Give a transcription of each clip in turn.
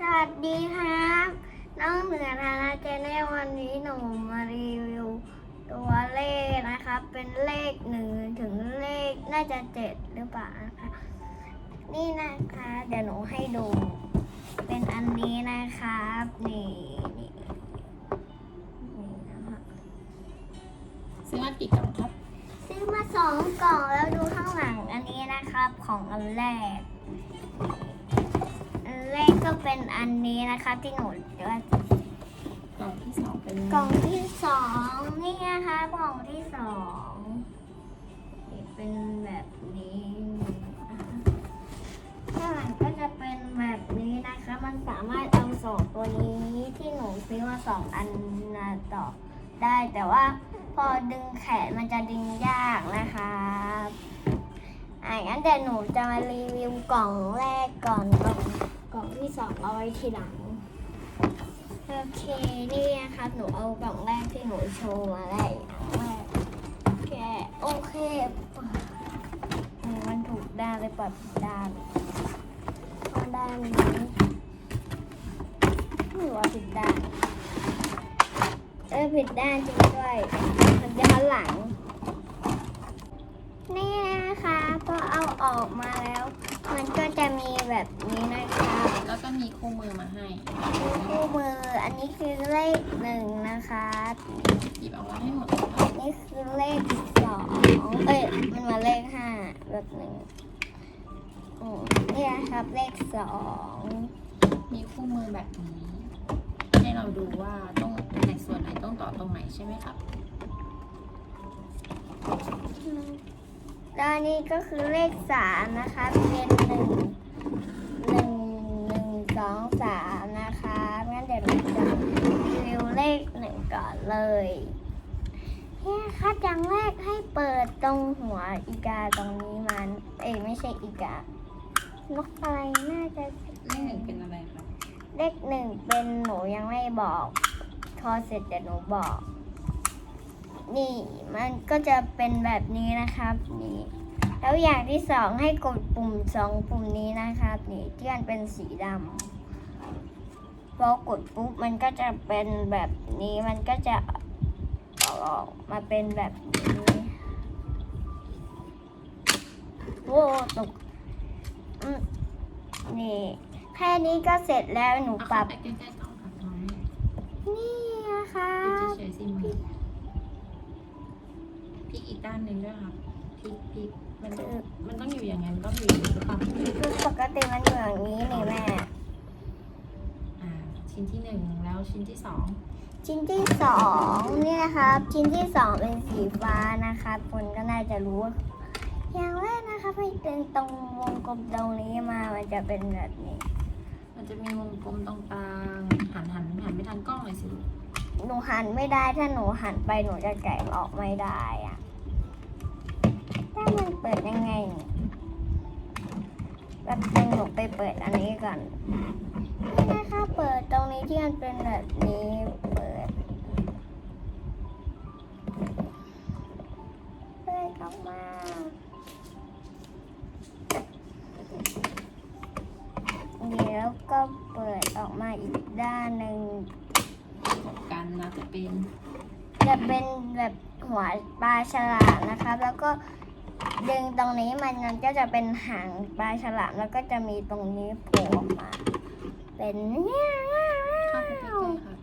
สวัสดีครับ น้องเหนือธาราเจเนลวันนี้หนูมารีวิวตัวเลขนะครับ เป็นเลขหนึ่งถึงเลขน่าจะเจ็ดหรือเปล่านะคะ นี่นะคะ เดี๋ยวหนูให้ดู เป็นอันนี้นะครับ นี่นี่นี่นะคะซื้อมากี่กล่องครับ ซื้อมาสองกล่องแล้วดูข้างหลังอันนี้นะครับ ของอันแรกอัน แรกก็เป็นอันนี้นะคะ ที่หนูว่ากล่องที่สองเป็นกล่องที่สองนี่นะคะกล่องที่สองเป็นแบบนี้ข้างหลังก็จะเป็นแบบนี้นะคะ มันสามารถเอาสองตัวนี้ที่หนูซื้อมาสองอันนะต่อได้ แต่ว่าพอดึงแขนมันจะดึงยากนะคะอะงั้นเดี๋ยวหนูจะมารีวิวกล่องแรกก่อนกล่อง กล่องที่สองเอาไว้ทีหลัง โอเค นี่นะครับ หนูเอากล่องแรกที่หนูโชว์มาได้อันแรกแกโอเคมันถูกด้านเลยปรับด้านเอาด้านนี้หรือว่าผิดด้านเออผิดด้านจริงด้วยมันจะหันหลัง นี่นะคะ พอเอาออกมาแล้ว มันก็จะมีแบบนี้นะครับแล้วก็มีคู่มือมาให้คู่มืออันนี้คือเลขหนึ่งนะคะหยิบออกมาให้หมดเลยครับนี่คือเลขสองเอ้ยมันมาเลขห้าแบบหนึ่งอืมนี่นะครับเลขสองมีคู่มือแบบนี้ ให้เราดูว่าต้องในส่วนไหนต้องต่อตรงไหนใช่ไหมครับ แล้วอันนี้ก็คือเลขสามนะคะ เป็นหนึ่งหนึ่งหนึ่งสองสามนะคะงั้นเดี๋ยวเราจะรีวิวเลขหนึ่งก่อนเลยเนี่ยค่ะอย่างแรกให้เปิดตรงหัวอีกาตรงนี้มัน เอ้ยไม่ใช่อีกานกอะไรน่าจะเลขหนึ่งเป็นอะไรครับเลขหนึ่งเป็นหนูยังไม่บอก พอเสร็จเดี๋ยวหนูบอก นี่ มันก็จะเป็นแบบนี้นะครับนี่แล้วอย่างที่สองให้กดปุ่มสองปุ่มนี้นะครับนี่ที่มันเป็นสีดำพอกดปุ๊บมันก็จะเป็นแบบนี้มันก็จะออกมาเป็นแบบนี้โว้ตกอืมนี่แค่นี้ก็เสร็จแล้วหนูเอาปรัเข้าบไปใกล้ๆกล่องครับน้องนี่นะคะ อพลิกอีกด้านหนึ่งด้วยครับพลิกพลิกมันต้องมันต้องอยู่อย่างไงมันต้องอยู่อย่างนี้หรือเปล่าคือปกติมันอยู่อย่างนี้นี่แม่อ่าชิ้นที่หนึ่งแล้วชิ้นที่สองชิ้นที่สองนี่นะครับ ชิ้นที่สองเป็นสีฟ้านะคะคนก็น่าจะรู้ อย่างแรกนะคะไปเป็นตรงวงกลมตรงนี้มามันจะเป็นแบบนี้ มันจะมีวงกลมตรงกลางหันหันหันไปทางกล้องเลยสิลูกหนูหันไม่ได้ถ้าหนูหันไปหนูจะแกะออกไม่ได้อะ ถ้ามันเปิดยังไงเนี่ยแบบนึงหนูไปเปิดอันนี้ก่อนนี่นะคะเปิดตรงนี้ที่มันเป็นแบบนี้เปิดเปิดออกมาเดี๋ยวก็เปิดออกมาอีกด้านหนึ่งกันนะจะเป็น จะเป็นแบบหัวปลาฉลามนะครับ แล้วก็ ดึงตรงนี้มันมันก็จะเป็นหางปลาฉลามแล้วก็จะมีตรงนี้โผล่ออกมา เป็นเงี้ยเข้าไปใกล้ๆครับ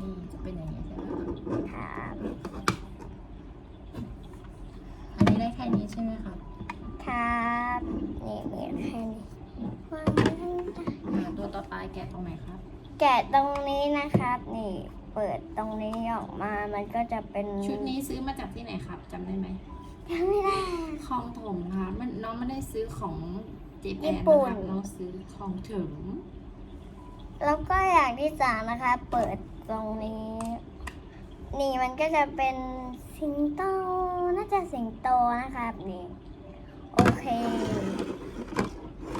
นี่จะเป็นอย่างนี้ใช่ไหมครับครับอันนี้ได้แค่นี้ใช่ไหมครับครับนี่มีแค่นี้วางไว้ข้างใต้อ่าตัวต่อไปแกะตรงไหนครับแกะตรงนี้นะครับ นี่ เปิดตรงนี้ออกมามันก็จะเป็นชุดนี้ซื้อมาจากที่ไหนครับจำได้ไหม ยังไม่ได้ คลองถมค่ะมันน้องไม่ได้ซื้อของเจแปญี่นปุ่นะนครับน้องซื้อของถึงแล้วก็อย่างที่สามนะคะ เปิดตรงนี้ นี่มันก็จะเป็นสิงโต น่าจะสิงโตนะครับนี่ โอเค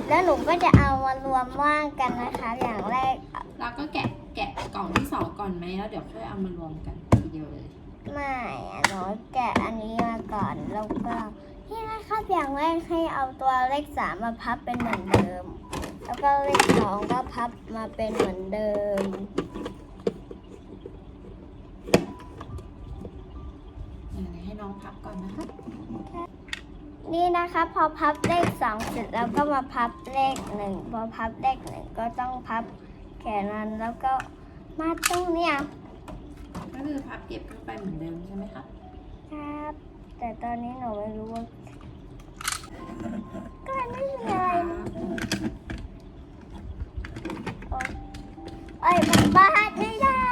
แล้วหนูก็จะเอามารวมว่างกันนะคะ อย่างแรกแล้วก็แกะแกะกล่องที่สองก่อนไหมแล้วเดี๋ยวค่อยเอามารวมกันทีเดียวเลย ไม่อะหนูแกะอันนี้มา ก่อน แล้วก็นี่นะครับอย่างแรกให้เอาตัวเลขสามมาพับเป็นเหมือนเดิม แล้วก็เลขสองก็พับมาเป็นเหมือนเดิมเดี๋ยวให้น้องพับก่อนนะคะนี่นะคะพอพับเลขสองเสร็จแล้วก็มาพับเลขหนึ่งพอพับเลขหนึ่งก็ต้องพับแขนนั้นแล้วก็มาตรงเนี้ยก็คือพับเก็บขึ้นไปเหมือนเดิมใช่ไหมคะครับ แต่ตอนนี้หนูไม่รู้ว่าก็ไม่มีอะไรโอ๊ยเอ้ยมันบาดไม่ได้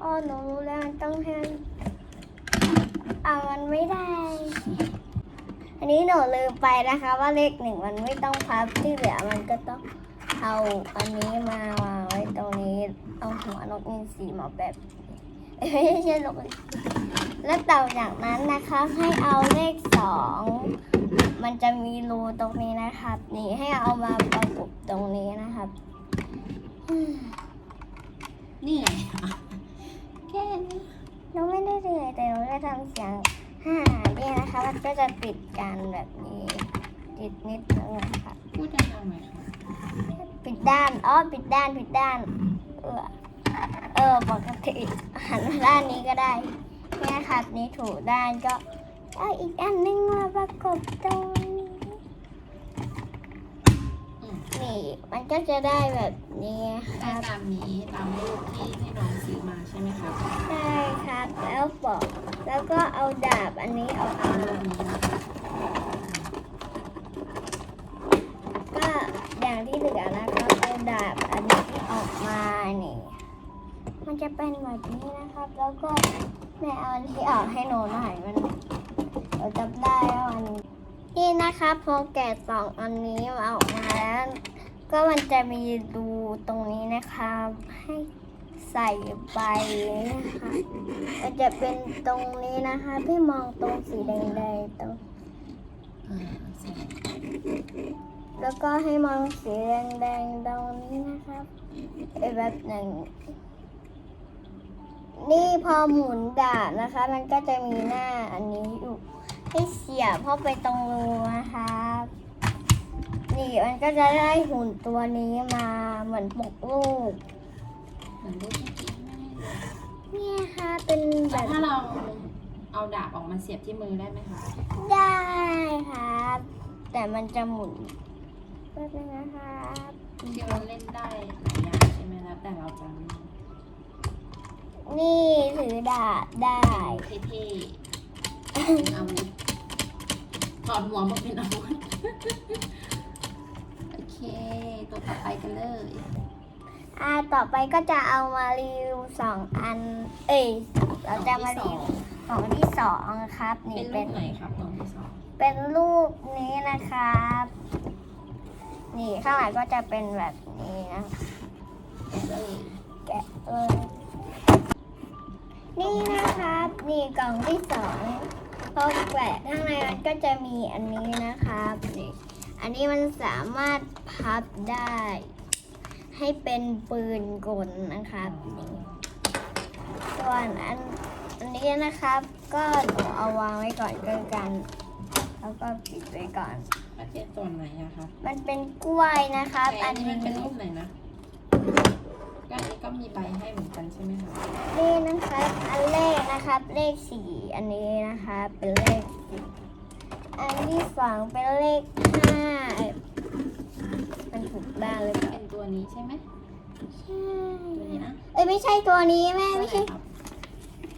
อ๋อหนูรู้แล้วมันต้องให้เอามันไม่ได้ อันนี้หนูลืมไปนะคะ ว่าเลขหนึ่งมันไม่ต้องพับที่เหลือมันก็ต้องเอาอันนี้มาวางไว้ตรงนี้เอาหัวนกอินทรีมาแบบ เอ้ยไม่ใช่นกอินทรีแล้วต่อจากนั้นนะคะให้เอาเลขสองมันจะมีรูตรงนี้นะครับ นี่ให้เอามาประกบตรงนี้นะครับอืมนี่ไงแค่นี้หนูไม่ได้เหนื่อยแต่หนูจะทำเสียงฮ่าเนี่ยนะคะ มันก็จะปิดกันแบบนี้ติดนิดนึงนะคะพูดดังๆหน่อยค่ะปิดด้านอ๋อปิดด้านปิดด้านเออเออปกติหันมาด้านนี้ก็ได้เนี่ยค่ะนี้ถูกด้านก็เอาอีกอันนึงมาประกบตรงนี้อืมนี่มันก็จะได้แบบนี้คได้รับตามนี้ตามรูปที่ที่น้องซื้อมาใช่ไหมครับใช่ครับแล้วบอกแล้วก็เอาดาบอันนี้ออกตามมารูปนี้นะคะก็อย่างที่เหลือนะครับเอาดาบอันนี้ออกมานี่ มันจะเป็นแบบนี้นะครับ แล้วก็แม่เอาอันที่ออกให้หนูหน่อยมันเราจับได้แล้วอันนี้นี่นะคะพอแกะสองอันนี้ออกมาแล้วก็มันจะมีรูตรงนี้นะคะให้ใส่ใบนะคะมันจะเป็นตรงนี้นะคะ พี่มองตรงสีแดงๆตรงแล้วก็ให้มองสีแดงๆตรงนี้นะครับอีกแบบหนึ่ง นี่พอหมุนดาบนะคะ มันก็จะมีหน้าอันนี้อยู่ให้เสียบเข้าไปตรงรูนะครับ นี่มันก็จะได้หุ่นตัวนี้มาเหมือนปกลูกเหมือนรูปที่กิ๊กไม่ให้เลยเนี่ยค่ะเป็นแบแล้วบถ้าเราเอาดาบออกมาเสียบที่มือได้ไหมคะ ได้ครับ แต่มันจะหมุนแป๊บนึงนะครับจริงๆมันเล่นได้หลายอย่างใช่ไหมแล้วแต่เราจะ นี่ถือดาบได้เท่ๆเป็นอาวุธถอดหัวมาเป็นอาวุธโอเค ตัวต่อไปกันเลยอ่าต่อไปก็จะเอามารีวิวสองอัน เอ้ยเราจะมารีวิวของที่สองครับ นี่เป็นรูเป็นปไหนครับตัวที่สองเป็นรูปนี้นะครับ นี่ข้างหลังก็จะเป็นแบบนี้นะแกะเลยแกะเลย นี่นะครับนี่กล่องที่สองพอแกะข้างในมันก็จะมีอันนี้นะครับนี่อันนี้มันสามารถพับได้ ให้เป็นปืนกลนะครับนี่ส่วนอันอันนี้นะครับ ก็หนูเอาวางไว้ก่อนก็กัน แล้วก็ปิดไว้ก่อน ประเทศส่วนไหนอะครับมันเป็นกล้วยนะครับแต่อัอันนนี้นี้มันเป็นรูปไหนนะ ก็อันนี้ก็มีใบให้เหมือนกันใช่ไหมคะนี่นะครับ อันเลขนะครับ เลขสี่อันนี้นะคะเป็นเลขสี่อันที่สองเป็นเลขห้าเอ้ยมันถูกด้านเลยเปล่าเป็นตัวนี้ใช่ไหมใช่ตัวนี้นะเอ้ยไม่ใช่ตัวนี้แม่ไม่ใช่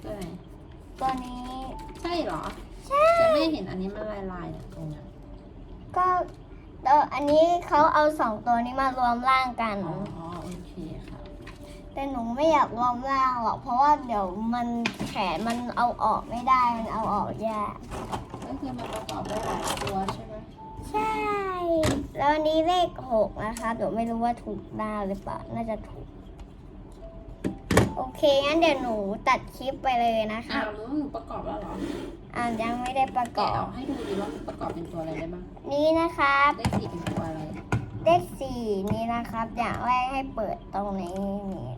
ตัวไหนครับตัวนี้ตัวไหนใช่เหรอใช่จะไม่เห็นอันนี้มันลายลายๆเนี่ยตรงเนี้ยก็เอออันนี้เขาเอาสองตัวนี้มารวมร่างกัน อ๋อโอเคค่ะ แต่หนูไม่อยากรวมร่างหรอก เพราะว่าเดี๋ยวมันแขนมันเอาออกไม่ได้ มันเอาออกยาก ก็คือมันประกอบด้วยหลายตัวใช่ไหมใช่ แล้วอันนี้เลขหกนะคะเดี๋ยวไม่รู้ว่าถูกด้านหรือเปล่า น่าจะถูก โอเค งั้นเดี๋ยวหนูตัดคลิปไปเลยนะอ้าคะวรู้ประกอบแล้วเหรออ่ายังไม่ได้ประกแกะออบ อกให้ดูดิว่ามันประกอบเป็นตัวอะไรได้บ้างนี่นะครับ เลขสี่เป็นตัวอะไร เลขสี่นี้นะครับ อย่างแรกให้เปิดตรงนี้นี่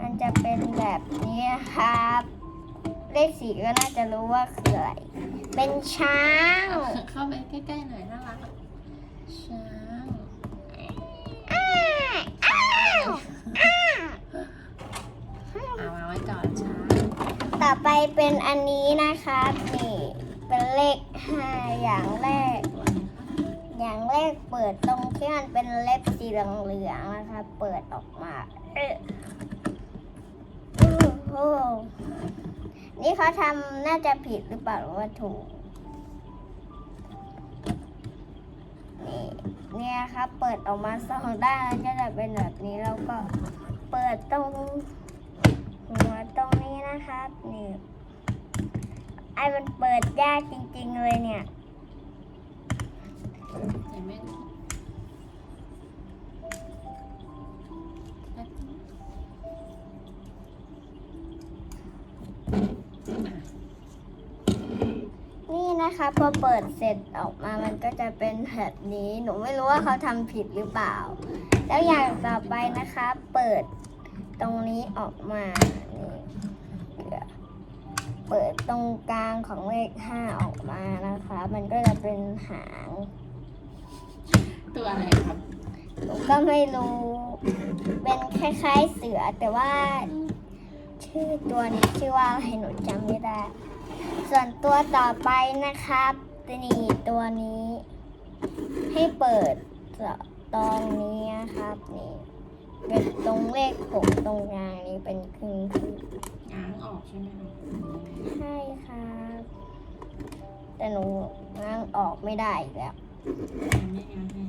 มันจะเป็นแบบนี้นะครับ เลขสี่ก็น่าจะรู้ว่าคืออะไร เป็นช้าง เข้าไปใกล้ๆหน่อยน่ารักอะช้างอ้าอ้าวอ้าเอามาไว้ก่อนช้างต่อไปเป็นอันนี้นะครับนี่ เป็นเลขห้าอย่างแรกตัวนี้ค่ะ อย่างแรกเปิดตรงที่มันเป็นเล็บสีเหลืองๆนะคะ เปิดออกมาเอ๊ะโอ้นี่เขาทำน่าจะผิดหรือเปล่าหรือว่าถูก นี่เนี่ยครับ เปิดออกมาสองด้านแล้วก็จะเป็นแบบนี้แล้วก็เปิดตรงหัวตรงนี้นะครับ นี่ ไอ้มันเปิดยากจริง ๆ เลยเนี่ย ใส่แม่ดูนี่นะคะพอเปิดเสร็จออกมามันก็จะเป็นแบบนี้ หนูไม่รู้ว่าเขาทำผิดหรือเปล่า แล้วอย่างต่อไปนะคะ เปิดตรงนี้ออกมานี่เปิดตรงกลางของเลขห้าออกมานะคะ มันก็จะเป็นหาง ตัวอะไรครับหนูก็ไม่รู้ เป็นคล้าย ๆเสือแต่ว่า ชื่อตัวนี้ชื่อว่าอะไรหนูจำไม่ได้ ส่วนตัวต่อไปนะครับนี่ตัวนี้ ให้เปิดตรงนี้นะครับนี่เป็นตรงเลขหกตรงกลางนี้เป็นครึ่งครึ่งง้างออกใช่ไหมครับใช่ครับแต่หนูง้างออกไม่ได้อีกแล้ว ยังไม่ง้างให้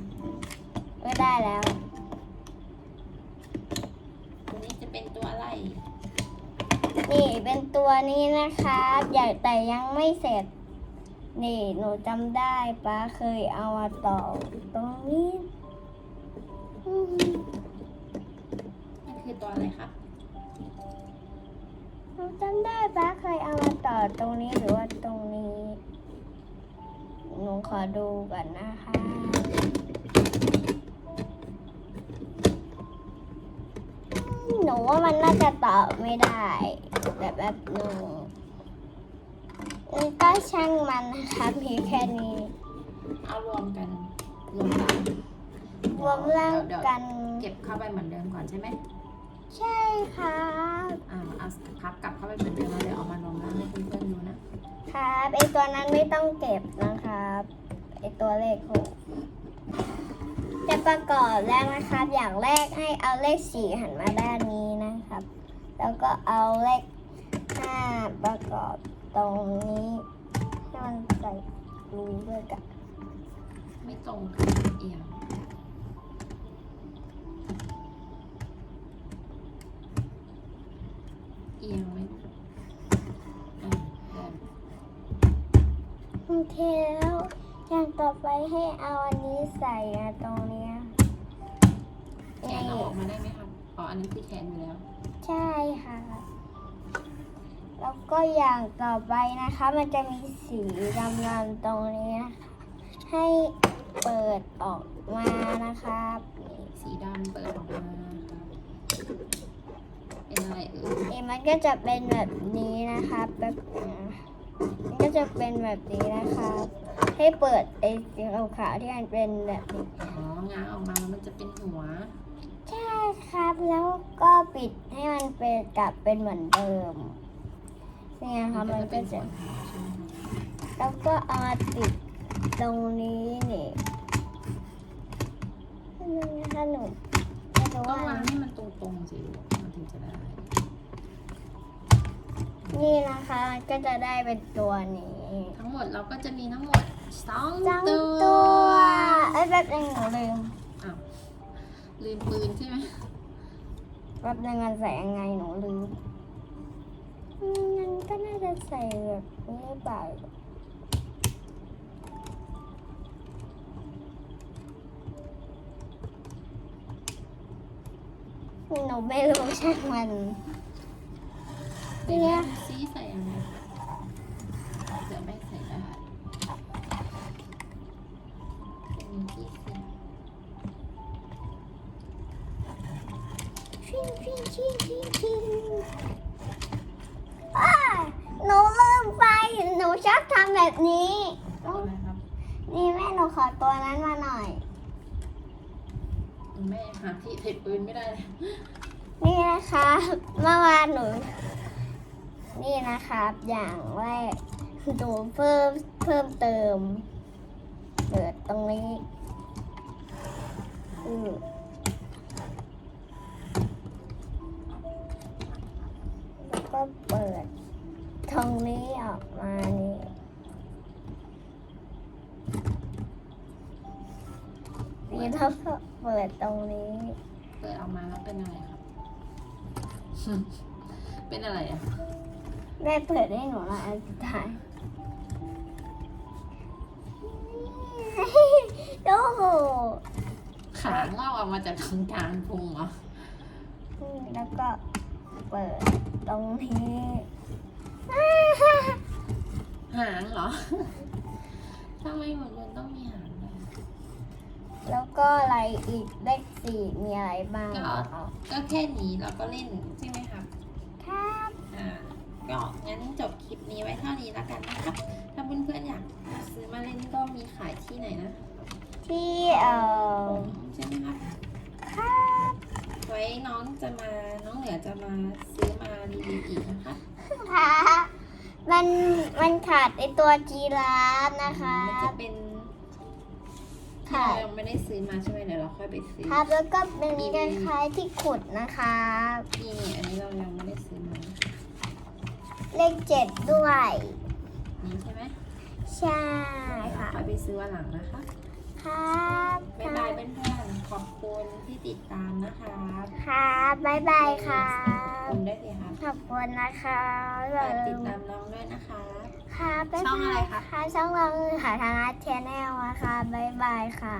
ไม่ได้แล้ว ตัวนี้จะเป็นตัวอะไร นี่เป็นตัวนี้นะครับใหญ่แต่ยังไม่เสร็จ นี่หนูจำได้ป้าเคยเอามาต่อตรงนี้อืมนี่คือตัวอะไรครับหนูจำได้ป้าเคยเอามาต่อตรงนี้หรือว่าตรงนี้ หนูขอดูก่อนนะคะอืมหนูว่ามันน่าจะต่อไม่ได้แบบแบบหนูนี่ก็ช่างมันนะคะมีแค่นี้เอารวมกันรวมกันรวมร่างเดี๋ยวกัน เก็บเข้าไปเหมือนเดิมก่อนใช่ไหม ใช่ครับอ่าเอาพับกลับเข้าไปเหมือนเดิมแล้วเดี๋ยวเอามารวมร่างให้เพื่อนๆดูนะครับไอตัวนั้นไม่ต้องเก็บนะครับไอตัวเลขหกจะประกอบแล้วนะครับ อย่างแรกให้เอาเลขสี่หันมาด้านนี้นะครับ แล้วก็เอาเลขห้าประกอบตรงนี้ให้มันใส่รูด้วยกันไม่ตรงกันเอียง เอียงไหมอ่าได้โอเคแล้วอย่างต่อไปให้เอาอันนี้ใส่อะตรงเนี้ยแขนเอาออกมาได้ไหมครับอ๋อ อันนี้คือแขนอยู่แล้ว ใช่ค่ะ แล้วก็อย่างต่อไปนะคะ มันจะมีสีดำๆตรงนี้นะคะ ให้เปิดออกมานะครับนี่สีดำเปิดออกมา ครับเป็นอะไรเอ่ยนี่มันก็จะเป็นแบบนี้นะครับแบบมันก็จะเป็นแบบนี้นะครับให้เปิดไอ้สีขาวๆที่มันเป็นแบบนี้อ๋อง้างออกมาแล้วมันจะเป็นหัว ใช่ครับแล้วก็ปิดให้มันเป็นกลับเป็นเหมือนเดิมเนี่ยค่ะมันก็จะใช่ไหมครับแล้วก็เอามาติดตรงนี้นี่ถ้าหนูไม่รู้ต้องว่าวางให้มันตรงๆสิลูกมัน ถึงจะได้ นี่นะคะมันก็จะได้เป็นตัวนี้ ทั้งหมดเราก็จะมีทั้งหมดสองจังตัตัววเอ้ยแป๊บนึงหนูลืมอ้าวลืมปืนใช่ไหมแป๊บนึงมันใส่ยังไงหนูลืมอืมมันก็น่าจะใส่แบบนี้หรือเปล่า หนูไม่รู้ช่างมันเดี๋ยวแม่ดูซีใส่ยังไง ม่หาที่ติดปืนไม่ได้ นี่นะคะเมื่อวานหนู นี่นะครับ อย่างแรกหนูเพิ่มเพิ่มเติม เปิดตรงนี้อืมแล้วก็เปิดตรงนี้ออกมานี่นี่แล้วก็ เปิดตรงนี้ เปิดออกมาแล้วเป็นอะไรครับ เป็นอะไรอะแม่เปิดให้หนูหน่อยอันสุดท้ายโอ้โหขาเงาออกมาจากตรงกลางพุงเหรออืมแล้วก็เปิดตรงนี้หางเหรอทำไมหมดมันต้องมีหางด้วย แล้วก็อะไรอีกเลขสี่มีอะไรบ้างก็ก็แค่นี้เราก็เล่นใช่ไหมครับ ครับอ่าก็งั้นจบคลิปนี้ไว้เท่านี้แล้วกันนะครับ ถ้าเพื่อนๆอยากซื้อมาเล่นก็มีขายที่ไหนนะ ที่เอ่อใช่ไหมครับ ครับไว้น้องจะมาน้องเหนือจะมาซื้อมารีวิวอีกนะคะค่ะมันมันขาดไอตัวจีราฟนะคะ มันจะเป็น ที่ค่ะเรายังไม่ได้ซื้อมาใช่ไหมเดี๋ยวเราค่อยไปซื้อ ครับแล้วก็เป็นคล้ายๆที่ขุดนะคะนี่อันนี้เรายังไม่ได้ซื้อมา เลขเจ็ดด้วย นี่ใช่ไหมใช่เดี๋ยวเราค่ะ ค่อยไปซื้อวันหลังนะคะ ครับบ๊ายบายเพื่อนๆขอบคุณที่ติดตามนะคะครับบ๊ายบายค่ะขอบคุณด้วยสิครับขอบคุณนะคะฝากติดตามน้องด้วยนะคะ ครับบ๊ายช่องบาอะไรยคะ ค่ะช่องเราหาทางอาร์ตแชนแนลนะคะ บ๊ายบายค่ะ